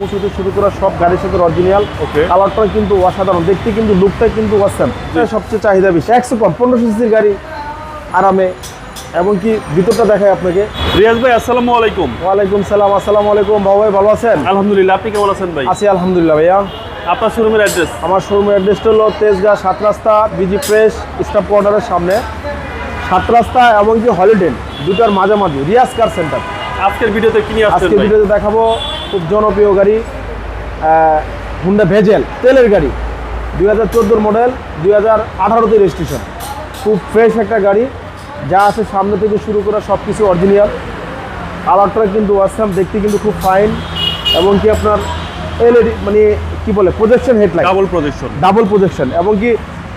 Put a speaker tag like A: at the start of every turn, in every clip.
A: শুরু করা সব গাড়ির সাথে অরিজিনাল. কালারটা কিন্তু অসাধারণ দেখতে কিন্তু লুকটা কিন্তু অসাম সবচেয়ে চাহিদা বেশি। একশো কম পনেরো সিসির গাড়ি আরামে এবং কি ভিতরটা দেখায় আপনাকে।
B: রিয়াজ ভাই আসসালামু আলাইকুম।
A: ওয়ালাইকুম সালাম আসসালামু আলাইকুম। বাবু ভাই ভালো আছেন?
B: আলহামদুলিল্লাহ আপনি কেমন আছেন ভাই?
A: আছি আলহামদুলিল্লাহ ভাইয়া।
B: আপনার শোরুমের অ্যাড্রেস
A: আমার শোরুমের অ্যাড্রেসটা হলো তেজগাঁ সাত রাস্তা বিজি প্রেস স্টাফ কোয়ার্টারের সামনে। সাত রাস্তা এবং কি হলিডে দুটার মাঝামাঝি রিয়াজ কার সেন্টার
B: আজকের ভিডিওতে কি নিয়ে আসছেন
A: আজকে
B: ভাই?
A: ভিডিওতে দেখাবো খুব জনপ্রিয় গাড়ি হুন্ডা ভেজেল তেলের গাড়ি দুই হাজার চোদ্দোর মডেল দুই হাজার আঠারোতে রেজিস্ট্রেশন খুব ফ্রেশ একটা গাড়ি যা আছে সামনে থেকে শুরু করা সব কিছু অরিজিনাল কালারটা কিন্তু ওয়াসাম দেখতে কিন্তু খুব ফাইন এবং কি আপনার এলইডি মানে কি বলে projection headlight
B: double projection
A: double projection এবং কি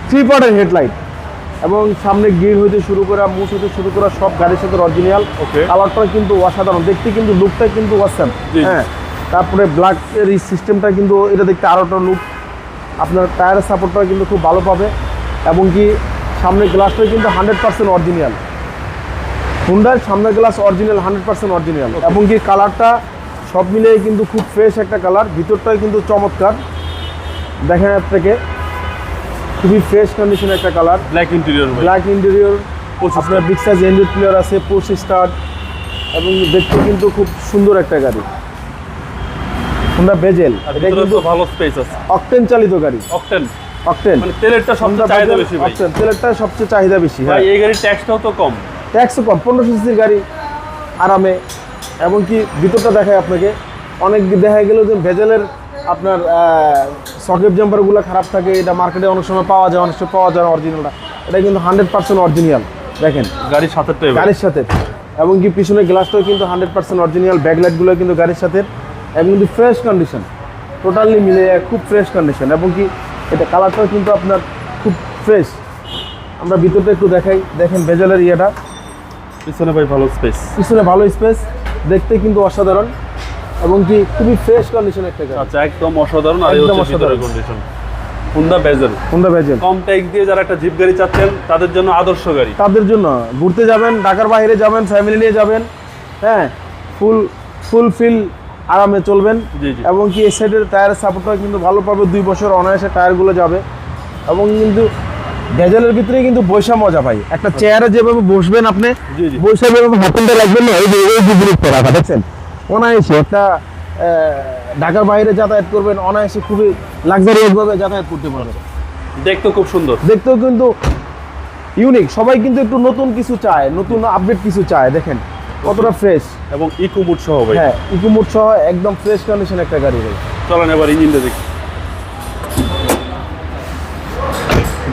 A: থ্রি পার্টের হেডলাইট এবং সামনে গির হইতে শুরু করা মুখ হইতে শুরু করা সব গাড়ির সাথে অরিজিনাল. কালারটা কিন্তু অসাধারণ দেখতে কিন্তু লুকটা কিন্তু
B: জি।
A: হ্যাঁ। তারপরে ব্ল্যাক এর এই সিস্টেমটা কিন্তু এটা দেখতে আরোটা লুক আপনার টায়ারের সাপোর্টটা কিন্তু খুব ভালো পাবে। এবং কি সামনের গ্লাসটা কিন্তু হান্ড্রেড পার্সেন্ট অরিজিনাল হুন্ডার সামনের glass original hundred percent original এবং কি কালারটা সব মিলিয়ে কিন্তু খুব ফ্রেশ একটা কালার ভিতরটাই কিন্তু চমৎকার। দেখেন থেকে খুবই ফ্রেশ কন্ডিশন একটা colour
B: black interior
A: black interior আপনার বিগ সাইজ এন্ড্রয়েড প্লেয়ার আছে পোর্স স্টার্ট এবং দেখতে কিন্তু খুব সুন্দর একটা গাড়ি। হুন্ডা বেজেল এটা কিন্তু
B: ভালো স্পেস আছে।
A: অকটেন চালিত গাড়ি।
B: অকটেন
A: অকটেন
B: মানে তেলেরটা সবচেয়ে চাহিদা বেশি ভাই।
A: অকটেন তেলেরটা সবচেয়ে চাহিদা বেশি
B: ভাই এই গাড়ির ট্যাক্সটাও তো কম।
A: ট্যাক্সও কম। পনেরো সিসির গাড়ি আরামে। এবং কি ভিতরটা দেখায় আপনাকে। অনেক দেখা গেল যে ভেজেলের আপনার সকেট জাম্পারগুলো খারাপ থাকে। এটা মার্কেটে অনেক সময় পাওয়া যায় অনেক সময় পাওয়া যায় অরিজিনালটা এটা কিন্তু হান্ড্রেড পার্সেন্ট অরিজিনাল দেখেন।
B: গাড়ির সাথে
A: গাড়ির সাথে। এবং কি পিছনের গ্লাসটাও কিন্তু হান্ড্রেড পার্সেন্ট অরিজিনাল ব্যাকলাইটগুলো কিন্তু গাড়ির সাথে। এবং কিন্তু ফ্রেশ কন্ডিশন টোটালি মিলে খুব ফ্রেশ কন্ডিশন এবং কি এটা কালারটাও কিন্তু আপনার খুব ফ্রেশ আমরা ভিতরটা একটু দেখাই দেখেন ভেজেলের ইয়েটা।
B: পিছনে ভাই ভালো স্পেস
A: পিছনে ভালো স্পেস দেখতে কিন্তু অসাধারণ এবং কি খুবই ফ্রেশ কন্ডিশন একটা গাড়ি।
B: আচ্ছা একদম অসাধারণ আর
A: একদম অসাধারণ।
B: Condition Honda Vezel
A: Honda Vezel
B: কম ট্যাক্স দিয়ে যারা একটা জিপ গাড়ি চাচ্ছেন তাদের জন্য আদর্শ গাড়ি।
A: তাদের জন্য ঘুরতে যাবেন ঢাকার বাইরে যাবেন ফ্যামিলি নিয়ে যাবেন হ্যাঁ ফুল ফুল ফিল আরামে চলবেন। এবং কি এই সাইডের টায়ারের সাপোর্টটা কিন্তু ভালো পাবে দুই বছর অনায়াসে টায়ারগুলো যাবে। এবং কিন্তু ভেজেলের ভিতরে কিন্তু বৈশা মজা ভাই। একটা চেয়ারে যেভাবে বসবেন আপনি। বৈশা যেভাবে হাতেনটা লাগবেন না এই যে এই জিনিসটা রাখা দেখছেন? অনায়াসে একটা ঢাকার বাইরে যাতায়াত করবেন অনায়াসে খুবই লাক্সারিয়াস ভাবে যাতায়াত করতে পারবেন।
B: দেখতেও খুব সুন্দর।
A: দেখতেও কিন্তু ইউনিক সবাই কিন্তু একটু নতুন কিছু চায় নতুন আপডেট কিছু চায় দেখেন। কতটা ফ্রেশ
B: এবং ইকো মুড সহ ভাই।
A: হ্যাঁ ইকোমোড সহ একদম ফ্রেশ কন্ডিশন একটা গাড়ি ভাই।
B: চলেন এবার ইঞ্জিনটা দেখি।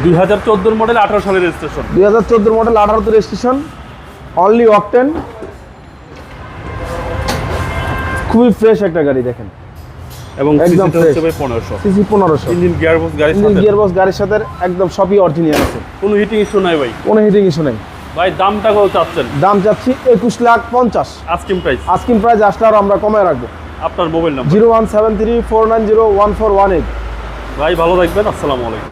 B: দুই হাজার চোদ্দোর মডেল আঠারো সালের রেজিস্ট্রেশন
A: দুই হাজার চোদ্দোর মডেল আঠারোতে রেজিস্ট্রেশন অনলি অকটেন খুবই ফ্রেশ একটা গাড়ি দেখেন।
B: এবং
A: একদম
B: ভাই পনেরোশো।
A: সিসি পনেরোশো।
B: ইঞ্জিন গিয়ার বক্স গাড়ির
A: ইঞ্জিন গিয়ারবক্স গাড়ির সাথে একদম সবই অরিজিনাল আছে।
B: কোনো হিটিং ইস্যু নাই ভাই।
A: কোনো হিটিং ইস্যু নেই।
B: ভাই দামটা কত চাচ্ছেন?
A: দাম চাচ্ছি একুশ লাখ পঞ্চাশ।
B: আস্কিম প্রাইস
A: আস্কিম প্রাইস আসলে আর আমরা কমায় রাখব।
B: আপনার mobile number
A: zero one seven three four nine zero one four one eight.
B: ভাই ভালো থাকবেন আসসালামু আলাইকুম।